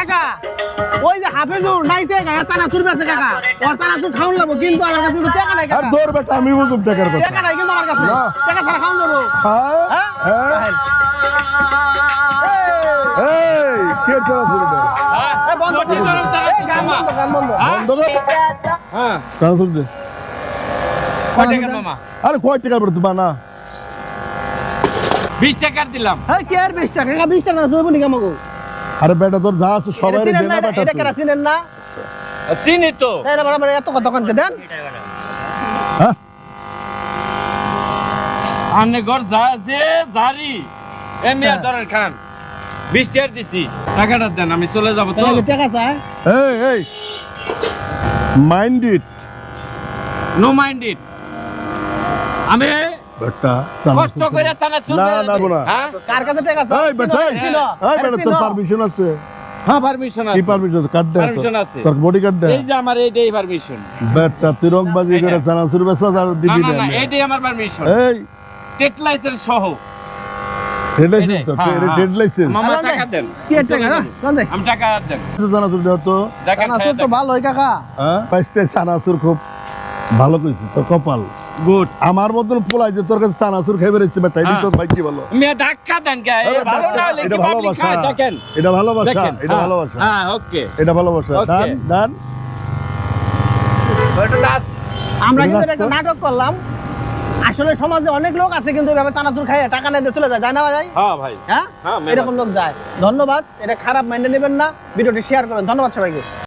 কাকা ওই যে হাফেজুর নাইছে গায়ে চানাচুর বেছে কাকা। ওর চানাচুর লাগবো কিন্তু আমার কাছে তো টাকা নাই আর কাকা। দৌড় বেটা আমি বুঝুম টাকার কথা। টাকা নাই কিন্তু আমার কাছে। না। টাকা ছাড়া খাওয়ান যাব হ্যাঁ? হ্যাঁ? হ্যাঁ? এই কে তোরা এই বন্ধ কর। এই গান বন্ধ, গান বন্ধ। বন্ধ কর। হ্যাঁ। চানা শুনতে কয় টাকার মামা? আরে কয় বিশ টাকার দিলাম। এই কে আর বিশ টাকা? কাকা বিশ টাকা চলবো আরে বেটা তোর যা আছে সবাই দেনা না, বেটা এটা কেনা চিনেন না? চিনি তো। এই না বরাবর এত কথা কানকে দেন। হ্যাঁ? আনে ঘর যা যে জারি। এ মিয়া ধরেন খান বিশ টাকার দিছি। টাকাটা দেন আমি চলে যাব তো। এই টাকা চায় এই এই। Mind it. No mind it আমি বেটা কষ্ট করে চানা চুল না, না, না। কার কাছে টাকা চায় এই বেটা এই চিনো, এই চিনো, বেটা তোর পারমিশন আছে? হ্যাঁ পারমিশন কি পারমিশন কার্ড দে Permission আছে। তোর বডি কার্ড দে। এই যে আমার এইটাই পারমিশন বেটা তিরকবাজি করে এইটা। চানাচুর বেচা আর দিবি না না না এইটাই আমার পারমিশন এই। টেট সহ। ট্রেড তো। ট্রেড লাইসেন্স মামা টাকা দেন। কি টাকা? না কোন আমি টাকা দেন। চানাচুর দেও তো। দেখেন চানাচুর তো ভালো কাকা। হ্যাঁ? বাইসতে চানাচুর খুব। ভালো কইছি তোর কপাল। গুড আমার মতন পোলাই যে তোর কাছে চানাচুর খেয়ে বেড়েছে বেটা এটি হ্যাঁ। তোর ভাই কি বলো মিয়া ধাক্কা দেন কে ভালো না হলে এটা ভালোবাসা। দেখেন। এটা ভালোবাসা এটা হ্যাঁ, ভালোবাসা। হ্যাঁ ওকে। এটা ভালোবাসা. ডান ডান আমরা কিন্তু একটা নাটক করলাম। আসলে সমাজে অনেক লোক আছে কিন্তু এভাবে চানাচুর খাইয়ে টাকা নিয়ে চলে যায় যায় না ভাই? হ্যাঁ ভাই। হ্যাঁ? হ্যাঁ, এরকম লোক যায়। ধন্যবাদ এটা খারাপ মাইন্ডে নেবেন না। ভিডিওটি শেয়ার করেন ধন্যবাদ সবাইকে।